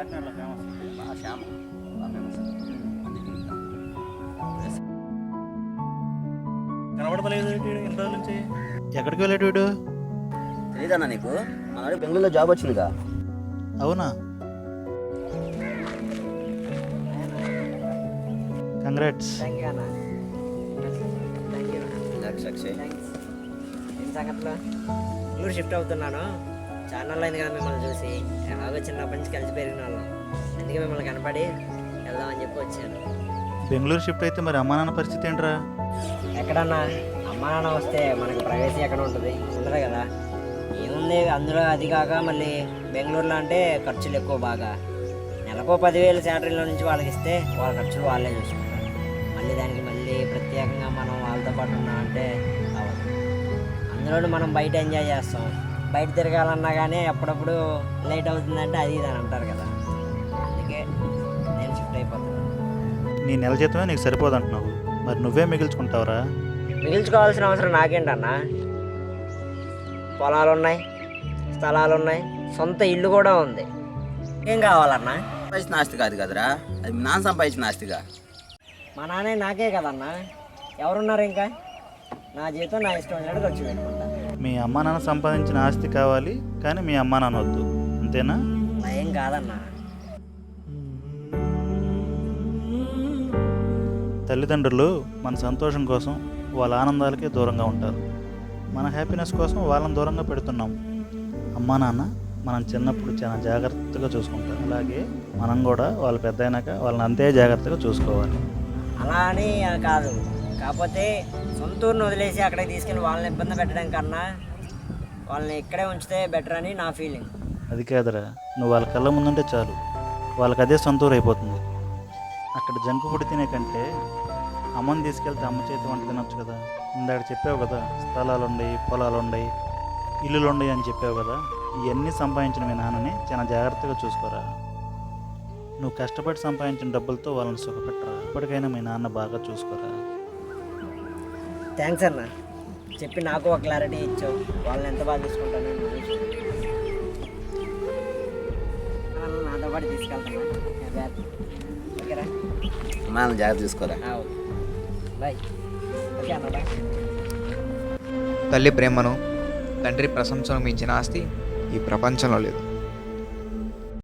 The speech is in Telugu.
కాకినాడలో ఫేమస్ బాగా శ్యామ బాగా ఫేమస్ అందుకే ఇంకా. కనబడతలేదు ఏంటి ఎన్ని రోజుల నుంచి? ఎక్కడికి వెళ్ళాడు వీడు? తెలీదన్నా నీకు? మనవాడు బెంగళూరులో జాబ్ వచ్చిందిగా. అవునా? కంగ్రాట్స్ ఏం సంగతిలో? ఊరు షిఫ్ట్ అవుతున్నాను. చాలా అయింది కదా మిమ్మల్ని చూసి ఎలాగో చిన్నప్పటి నుంచి కలిసి పెరిగిన వాళ్ళం. అందుకే మిమ్మల్ని కనపడి వెళ్దామని చెప్పి వచ్చాను. బెంగళూరు షిఫ్ట్ అయితే మరి అమ్మా నాన్న పరిస్థితి ఏంట్రా? ఎక్కడన్నా అమ్మా నాన్న వస్తే మనకు ప్రైవసీ ఎక్కడ ఉంటుంది? ఉండదు కదా. ఏముంది అందులో అది కాక మళ్ళీ బెంగళూరులో అంటే ఖర్చులు ఎక్కువ బాగా. నెలకో పదివేలు శాలరీలో నుంచి వాళ్ళకి ఇస్తే వాళ్ళ ఖర్చులు వాళ్ళే చూసుకుంటారు. మళ్ళీ దానికి మళ్ళీ ప్రత్యేకంగా మనం వాళ్ళతో పాటు ఉన్నాం అంటే అవ్వదు. అందులో మనం బయట ఎంజాయ్ చేస్తాం. బయట తిరగాలన్నా కానీ అప్పుడప్పుడు లేట్ అవుతుందంటే అది ఇది అని అంటారు కదా. అందుకే నేను షిఫ్ట్ అయిపోతాను. నీ నెల జీతమే నీకు సరిపోదు అంటున్నావు. మరి నువ్వే మిగిల్చుకుంటావురా? మిగిల్చుకోవాల్సిన అవసరం నాకేంటన్నా? పొలాలు ఉన్నాయి స్థలాలు ఉన్నాయి సొంత ఇల్లు కూడా ఉంది. ఏం కావాలన్నా? సంపాదించిన ఆస్తి కాదు కదరా. అది మీ నాన్న సంపాదించిన ఆస్తిగా. మా నాన్నే నాకే కదన్నా? ఎవరున్నారు ఇంకా? నా జీవితం నా ఇష్టం వచ్చినట్టు ఖర్చు పెట్టుకుంటా. మీ అమ్మా నాన్న సంపాదించిన ఆస్తి కావాలి కానీ మీ అమ్మా నాన్న వద్దు. అంతేనా? ఏం కాదన్నా. తల్లిదండ్రులు మన సంతోషం కోసం వాళ్ళ ఆనందాలకే దూరంగా ఉంటారు. మన హ్యాపీనెస్ కోసం వాళ్ళని దూరంగా పెడుతున్నాం. అమ్మా నాన్న మనం చిన్నప్పుడు చాలా జాగ్రత్తగా చూసుకుంటారు అలాగే మనం కూడా వాళ్ళు పెద్ద అయినాక వాళ్ళని అంతే జాగ్రత్తగా చూసుకోవాలి. అలా అని కాదు. కాకపోతే సొంత ఊరిని వదిలేసి అక్కడికి తీసుకెళ్ళి వాళ్ళని ఇబ్బంది పెట్టడం కన్నా వాళ్ళని ఇక్కడే ఉంచితే బెటర్ అని నా ఫీలింగ్. అది కాదురా. నువ్వు వాళ్ళ కళ్ళ ముందుంటే చాలు. వాళ్ళకి అదే సొంతూరు అయిపోతుంది. అక్కడ జంకు ఫుడ్ తినే కంటే అమ్మని తీసుకెళ్తే అమ్మ చేతి వంట తినొచ్చు కదా. ఇందాక చెప్పావు కదా స్థలాలు ఉండయి పొలాలు ఉండయి ఇల్లులు ఉండయి అని చెప్పావు కదా. ఇవన్నీ సంపాదించిన మీ నాన్నని చాలా జాగ్రత్తగా చూసుకోరా. నువ్వు కష్టపడి సంపాదించిన డబ్బులతో వాళ్ళని సుఖపెట్టరా. ఇప్పటికైనా మీ నాన్న బాగా చూసుకోరా. థ్యాంక్స్ అన్న. చెప్పి నాకు ఒక క్లారిటీ ఇచ్చావు. వాళ్ళని ఎంత బాగా తీసుకుంటాను నాతో పాటు తీసుకెళ్తాను జాగ్రత్త ఓకే. బాయ్. ఓకే అన్న బాయ్. తల్లి ప్రేమను తండ్రి ప్రశంసను మించిన ఆస్తి ఈ ప్రపంచంలో లేదు.